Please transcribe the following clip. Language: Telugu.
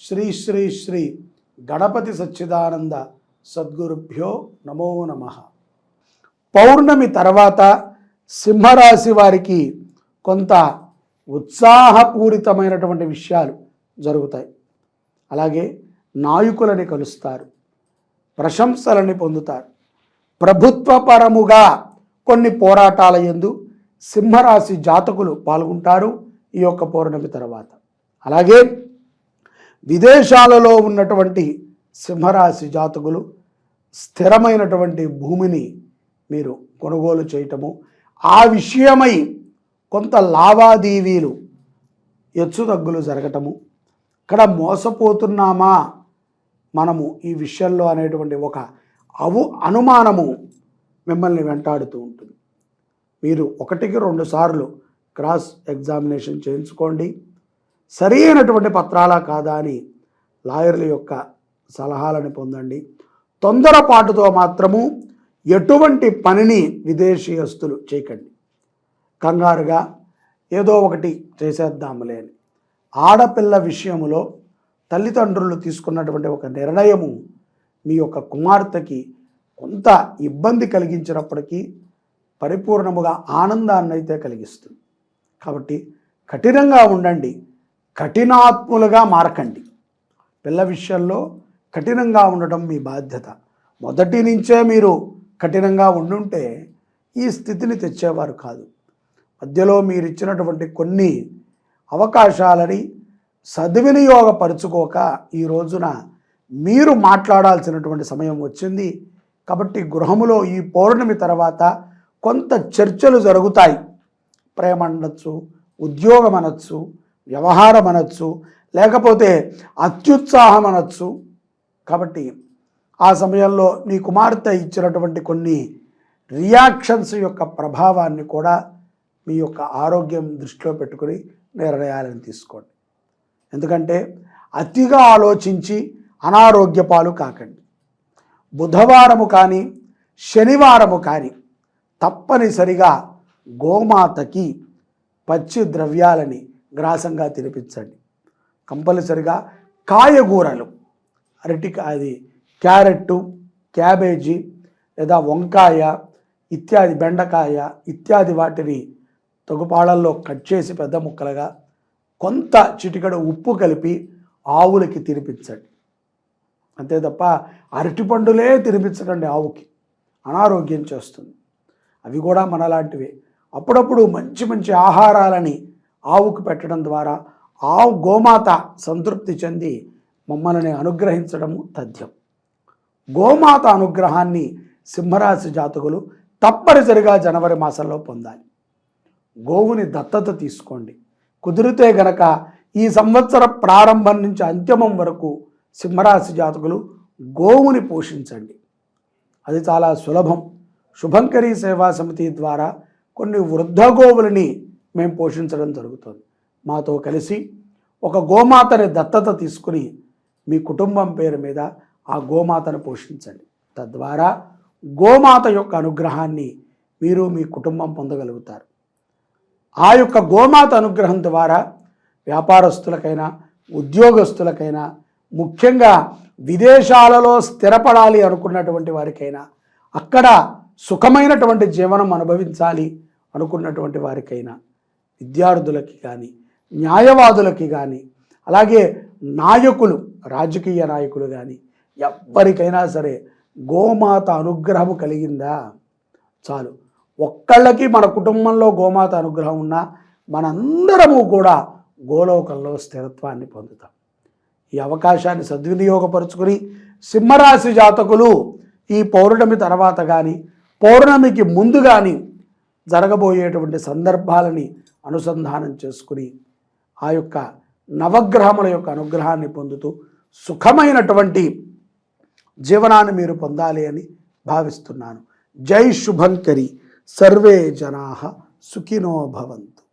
శ్రీ శ్రీ శ్రీ గణపతి సచ్చిదానంద సద్గురుభ్యో నమో నమ. పౌర్ణమి తర్వాత సింహరాశి వారికి కొంత ఉత్సాహపూరితమైనటువంటి విషయాలు జరుగుతాయి. అలాగే నాయకులని కలుస్తారు ప్రశంసలని పొందుతారు. ప్రభుత్వపరముగా కొన్ని పోరాటాల ఎందు సింహరాశి జాతకులు పాల్గొంటారు ఈ యొక్క పౌర్ణమి తర్వాత. అలాగే విదేశాలలో ఉన్నటువంటి సింహరాశి జాతకులు స్థిరమైనటువంటి భూమిని మీరు కొనుగోలు చేయటము ఆ విషయమై కొంత లావాదేవీలు ఎచ్చుతగ్గులు జరగటము. ఇక్కడ మోసపోతున్నామా? మనము ఈ విషయంలో అనేటువంటి ఒక అవు అనుమానము మిమ్మల్ని వెంటాడుతూ ఉంటుంది. మీరు ఒకటికి రెండు సార్లు క్రాస్ ఎగ్జామినేషన్ చేయించుకోండి. సరి అయినటువంటి పత్రాలా కాదా అని లాయర్ల యొక్క సలహాలను పొందండి. తొందరపాటుతో మాత్రము ఎటువంటి పనిని విదేశీయస్తులు చేయకండి. కంగారుగా ఏదో ఒకటి చేసేద్దాములే అని. ఆడపిల్ల విషయములో తల్లిదండ్రులు తీసుకున్నటువంటి ఒక నిర్ణయము మీ యొక్క కుమార్తెకి కొంత ఇబ్బంది కలిగించినప్పటికీ పరిపూర్ణముగా ఆనందాన్ని అయితే కలిగిస్తుంది. కాబట్టి కఠినంగా ఉండండి. కఠినాత్ములుగా మారకండి. పిల్ల విషయంలో కఠినంగా ఉండటం మీ బాధ్యత. మొదటి నుంచే మీరు కఠినంగా ఉండుంటే ఈ స్థితిని తెచ్చేవారు కాదు. మధ్యలో మీరు ఇచ్చినటువంటి కొన్ని అవకాశాలని సద్వినియోగపరుచుకోక ఈ రోజున మీరు మాట్లాడాల్సినటువంటి సమయం వచ్చింది. కాబట్టి గృహములో ఈ పౌర్ణమి తర్వాత కొంత చర్చలు జరుగుతాయి. ప్రేమ అనొచ్చు ఉద్యోగం అనొచ్చు వ్యవహారం అనొచ్చు లేకపోతే అత్యుత్సాహం అనొచ్చు కాబట్టి ఆ సమయంలో నీ కుమార్తె ఇచ్చినటువంటి కొన్ని రియాక్షన్స్ యొక్క ప్రభావాన్ని కూడా మీ యొక్క ఆరోగ్యం దృష్టిలో పెట్టుకుని నిర్ణయాలను తీసుకోండి. ఎందుకంటే అతిగా ఆలోచించి అనారోగ్య పాలు కాకండి. బుధవారము కానీ శనివారము కానీ తప్పనిసరిగా గోమాతకి పచ్చి ద్రవ్యాలని గ్రాసంగా తినిపించండి. కంపల్సరిగా కాయగూరలు. అరటి అది క్యారెట్టు క్యాబేజీ లేదా వంకాయ ఇత్యాది బెండకాయ ఇత్యాది వాటిని తగుపాళల్లో కట్ చేసి పెద్ద ముక్కలుగా కొంత చిటికడ ఉప్పు కలిపి ఆవులకి తినిపించండి. అంతే తప్ప అరటిపండులే తినిపించకండి ఆవుకి. అనారోగ్యం చేస్తుంది. అవి కూడా మనలాంటివే. అప్పుడప్పుడు మంచి మంచి ఆహారాలని ఆవుకు పెట్టడం ద్వారా ఆవు గోమాత సంతృప్తి చెంది మమ్మల్ని అనుగ్రహించడము తథ్యం. గోమాత అనుగ్రహాన్ని సింహరాశి జాతకులు తప్పనిసరిగా జనవరి మాసంలో పొందాలి. గోవుని దత్తత తీసుకోండి. కుదిరితే గనక ఈ సంవత్సర ప్రారంభం నుంచి అంత్యమం వరకు సింహరాశి జాతకులు గోవుని పోషించండి. అది చాలా సులభం. శుభంకరి సేవా సమితి ద్వారా కొన్ని వృద్ధ గోవులని మేము పోషించడం జరుగుతుంది. మాతో కలిసి ఒక గోమాతని దత్తత తీసుకుని మీ కుటుంబం పేరు మీద ఆ గోమాతను పోషించండి. తద్వారా గోమాత యొక్క అనుగ్రహాన్ని మీరు మీ కుటుంబం పొందగలుగుతారు. ఆ యొక్క గోమాత అనుగ్రహం ద్వారా వ్యాపారస్తులకైనా ఉద్యోగస్తులకైనా ముఖ్యంగా విదేశాలలో స్థిరపడాలి అనుకున్నటువంటి వారికైనా అక్కడ సుఖమైనటువంటి జీవనం అనుభవించాలి అనుకున్నటువంటి వారికైనా విద్యార్థులకి కానీ న్యాయవాదులకి కానీ అలాగే నాయకులు రాజకీయ నాయకులు కానీ ఎవ్వరికైనా సరే గోమాత అనుగ్రహం కలిగిందా? చాలు. ఒక్కళ్ళకి మన కుటుంబంలో గోమాత అనుగ్రహం ఉన్నా మనందరము కూడా గోలోకంలో స్థిరత్వాన్ని పొందుతాం. ఈ అవకాశాన్ని సద్వినియోగపరుచుకుని సింహరాశి జాతకులు ఈ పౌర్ణమి తర్వాత కానీ పౌర్ణమికి ముందు కానీ జరగబోయేటువంటి సందర్భాలని అనుసంధానం చేసుకుని ఆ యొక్క నవగ్రహముల యొక్క అనుగ్రహాన్ని పొందుతూ సుఖమైనటువంటి జీవనాన్ని మీరు పొందాలి అని భావిస్తున్నాను. జై శుభంకరి. సర్వే జనా సుఖినో భవంతు.